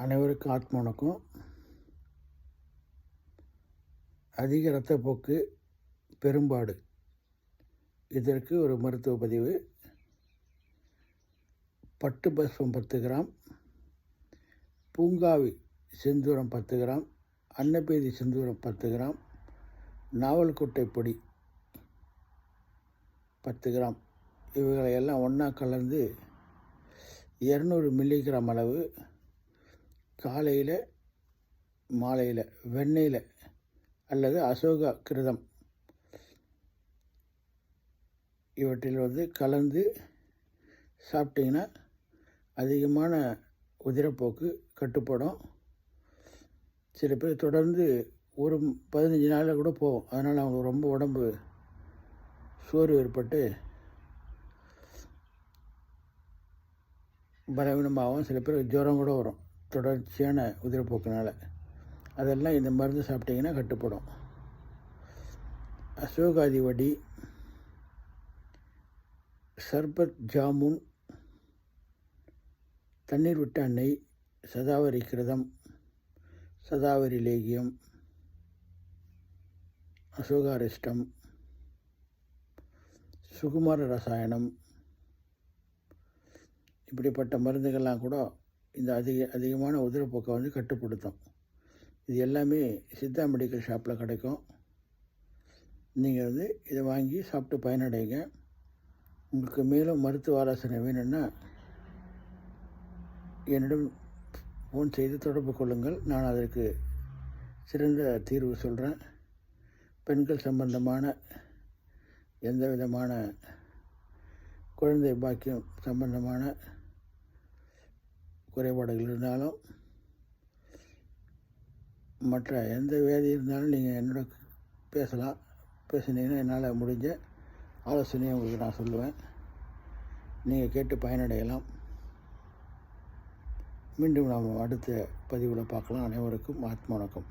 அனைவருக்கும் ஆத்ம வணக்கம். அதிக இரத்தப்போக்கு பெரும்பாடு. இதற்கு ஒரு மருத்துவ பதிவு. பட்டு பஸ்பம் பத்து கிராம். பூங்காவி செந்தூரம் பத்து கிராம். அன்னப்பேதி செந்தூரம் பத்து கிராம். நாவல்கொட்டை பொடி பத்து கிராம். இவைகளை எல்லாம் ஒன்றா கலந்து இரநூறு மில்லிகிராம் அளவு காலையில் மாலையில் வெண்ணெயில் அல்லது அசோகா கிருதம். இவற்றில் வந்து கலந்து சாப்பிட்டிங்கன்னா அதிகமான உதிரப்போக்கு கட்டுப்படும். சில பேர் தொடர்ந்து ஒரு பதினஞ்சு நாளில் கூட போகும். அதனால் அவங்களுக்கு ரொம்ப உடம்பு சோர்வு ஏற்பட்டு பலவீனமாகவும் சில பேருக்கு ஜுரம் கூட வரும். தொடர்ச்சியான உதிரப்போக்குனால் அதெல்லாம் இந்த மருந்து சாப்பிட்டிங்கன்னா கட்டுப்படும். அசோகாதி வடி சர்பத் ஜாமுன் தண்ணீர் விட்ட எண்ணெய் சதாவரி கிருதம் சதாவரி லேகியம் அசோகாரிஷ்டம் சுகுமார ரசாயனம் இப்படிப்பட்ட மருந்துகள்லாம் கூட இந்த அதிக அதிகமான உதிரப்போக்கை வந்து கட்டுப்படுத்தும். இது எல்லாமே சித்தா மெடிக்கல் ஷாப்பில் கிடைக்கும். நீங்கள் வந்து இதை வாங்கி சாப்பிட்டு பயனடைங்க. உங்களுக்கு மேலும் மருத்துவ ஆலோசனை வேணும்னா என்னிடம் ஃபோன் செய்து தொடர்பு கொள்ளுங்கள். நான் அதற்கு சிறந்த தீர்வு சொல்கிறேன் பெண்கள் சம்பந்தமான எந்த விதமான குழந்தை பாக்கியம் சம்பந்தமான குறைபாடுகள் இருந்தாலும் மற்ற எந்த வேதி இருந்தாலும் நீங்கள் என்னோட பேசலாம். பேசுனீங்கன்னா என்னால் முடிஞ்ச ஆலோசனையை உங்களுக்கு நான் சொல்லுவேன். நீங்கள் கேட்டு பயனடையலாம். மீண்டும் நாம் அடுத்த பதிவில் பார்க்கலாம். அனைவருக்கும் ஆத்ம வணக்கம்.